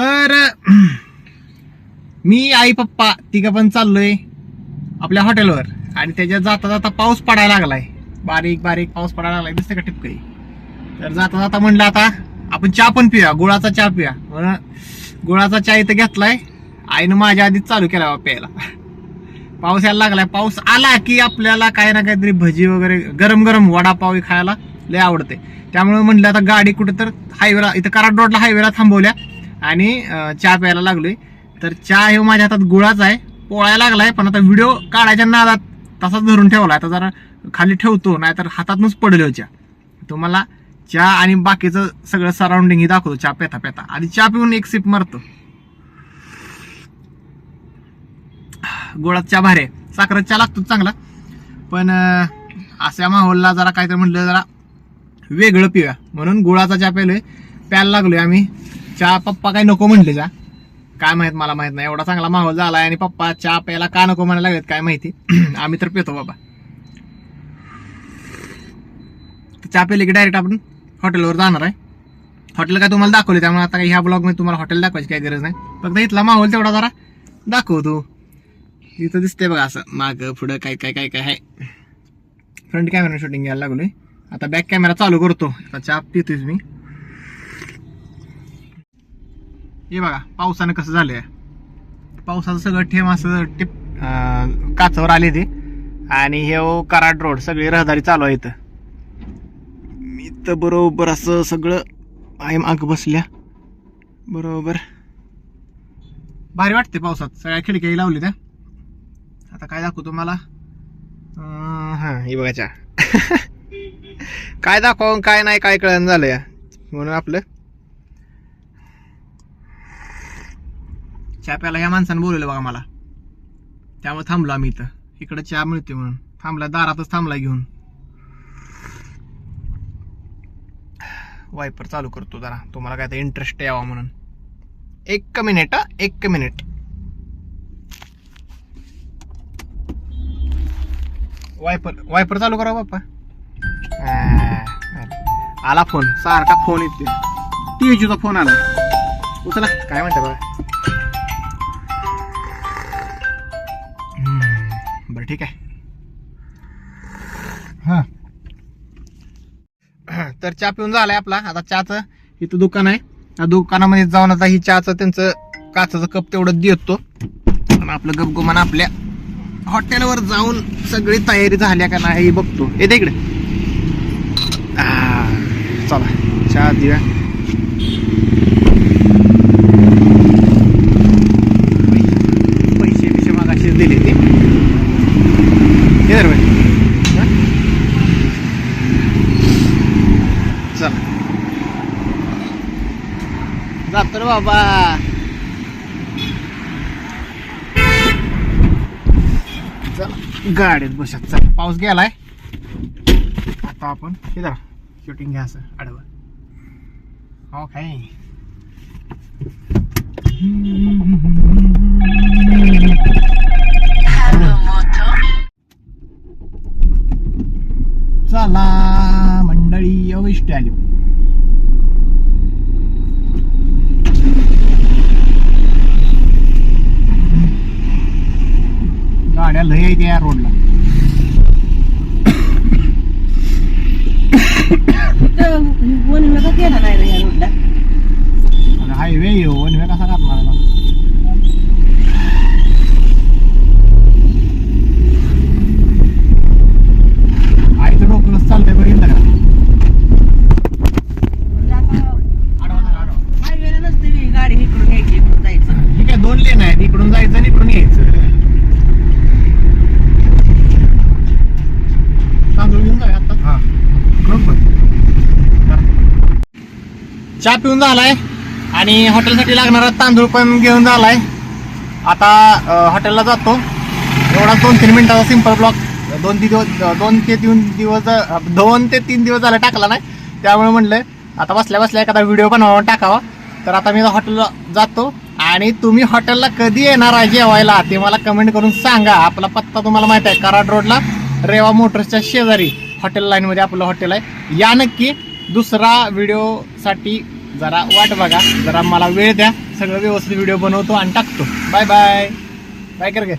तर मी आई पप्पा तिघं पण चाललोय आपल्या हॉटेलवर. आणि त्याच्यात जाता जाता पाऊस पडायला लागलाय. बारीक बारीक पाऊस पडायला लागलाय. दिसतं का टिपकही तर जाता जाता म्हणलं आता आपण चहा पण पिऊया गुळाचा चहा पिया म्हणून गुळाचा चहा इथं घेतलाय. आईनं माझ्या आधीच चालू केला बा प्यायला. पाऊस यायला लागलाय. पाऊस आला की आपल्याला काही ना काहीतरी भजी वगैरे गरम गरम वडापाव हे खायला लय आवडते त्यामुळे म्हणलं आता गाडी कुठे तर हायवेला इथं कराड रोडला हायवेला थांबवल्या. आणि चहा प्यायला लागलोय. तर चहा हे माझ्या हातात गुळाचा आहे पोळायला लागलाय पण आता व्हिडिओ काढायच्या नादात तसाच धरून ठेवला आता जरा खाली ठेवतो नाहीतर हातातूनच पडलो चहा. तुम्हाला चहा आणि बाकीचं सगळं सराउंडिंग ही दाखवतो चहा पेता पेता आधी चहा पिऊन एक सिप मारतो. गोळात चहा भारी आहे. साखर चहा लागतो चांगला. पण अशा माहोलला जरा काहीतरी म्हटलं जरा वेगळं पिऊया. म्हणून गुळाचा चहा प्यायलोय. प्यायला लागलोय आम्ही. चहा पप्पा काय नको म्हणले जा. काय माहीत मला माहीत नाही. एवढा चांगला माहोल झालाय आणि पप्पा चहा प्यायला का नको म्हणायला लागत काय माहिती. आम्ही तर पितो बाबा. चहा प्यायले की डायरेक्ट आपण हॉटेलवर जाणार आहे. हॉटेल काय तुम्हाला दाखवले त्यामुळे आता काही ह्या ब्लॉगमध्ये तुम्हाला हॉटेल दाखवायची काही गरज नाही. फक्त इथला माहोल तेवढा जरा दाखवतो इथं दिसते बघा असं. माग पुढं काय काय काय काय आहे फ्रंट कॅमेरा शूटिंग घ्यायला लागलोय. आता बॅक कॅमेरा चालू करतो. आता चहा पितोय मी. हे बघा पावसानं कसं झालंय. पावसाचं सगळं ठेम असं टिप काचावर आले ते. आणि हे हो कराड रोड सगळी रहदारी चालू आहे इथं. मी तर बरोबर असं सगळं आहे माग बसल्या. बरोबर. भारी वाटते पावसात. सगळ्या खिडक्याही लावली त्या आता काय दाखवू तुम्हाला हां हा हे बघाच्या काय दाखवून काय नाही काय कळण झालं या म्हणून आपलं चहा प्यायला ह्या माणसानं बोलवलं बघा मला. त्यामुळे थांबलो आम्ही इथं. इकडं चहा मिळते म्हणून. थांबला दारातच थांबला घेऊन. वायपर चालू करतो जरा. तुम्हाला काय तर इंटरेस्ट यावा म्हणून. एक मिनिट हा. एक मिनिट वायपर वायपर चालू करा बाप्पा. आला फोन सारखा फोन येते टीव्हीचा फोन आला. उचला. काय म्हणता बघा? ठीक आहे. हा. तर चहा पिऊन झालाय आपला. आता चहाचं इथं दुकान आहे. त्या दुकानामध्ये जाऊन आता ही चहाचं त्यांचं काचाचं कप तेवढं देतो. आणि आपलं गपगुमान आपल्या हॉटेलवर जाऊन सगळी तयारी झाल्या का नाही हे बघतो. येते इकडे. आ, चला चहा देऊया पैसे बिशे मागाशीच दिले ते हे धर बाई. हा? चल जातो रे बाबा. चल गाडीत बसत चल पाऊस गेलाय. आता आपण इथं शूटिंग घ्या असं आडवं. हो काय? चला मंडळी अविष्ट आली. गाड्या लय आहेत या रोडला. वन विभागात गेला नाही रे या रोडला? हायवे वन कसा करणार आता? आईचं डोकं कसं चालतंय बघितलं का म्हणजे आता आडवा जरा, आडवा. हायवेला नसते ही गाडी इकडून घ्यायची इकडून जायचं ही काय दोन लेन आहेत इकडून जायचं आणि इकडून यायचं तांदूळ घेऊन जाऊया आता हा चहा पिऊन झालाय. आणि हॉटेलसाठी लागणारा तांदूळ पण घेऊन झालाय. आता हॉटेलला जातो. एवढा दोन तीन मिनिटाचा सिंपल ब्लॉक दोन तीन दिवस दोन ते तीन दिवस दोन ते तीन दिवस झाला टाकला नाही. त्यामुळे म्हणलं आता बसल्या बसल्या एखादा व्हिडिओ बनवावा टाकावा. तर आता मी हॉटेलला जातो. आणि तुम्ही हॉटेलला कधी येणार आहे जेवायला ते मला कमेंट करून सांगा. आपला पत्ता तुम्हाला माहीत आहे कराड रोडला रेवा मोटर्सच्या शेजारी हॉटेल लाईनमध्ये आपलं हॉटेल आहे. या नक्की दुसरा व्हिडिओसाठी जरा वाट बघा. जरा मला वेळ द्या. सगळं व्यवस्थित व्हिडिओ बनवतो आणि टाकतो. बाय बाय बाय कर गे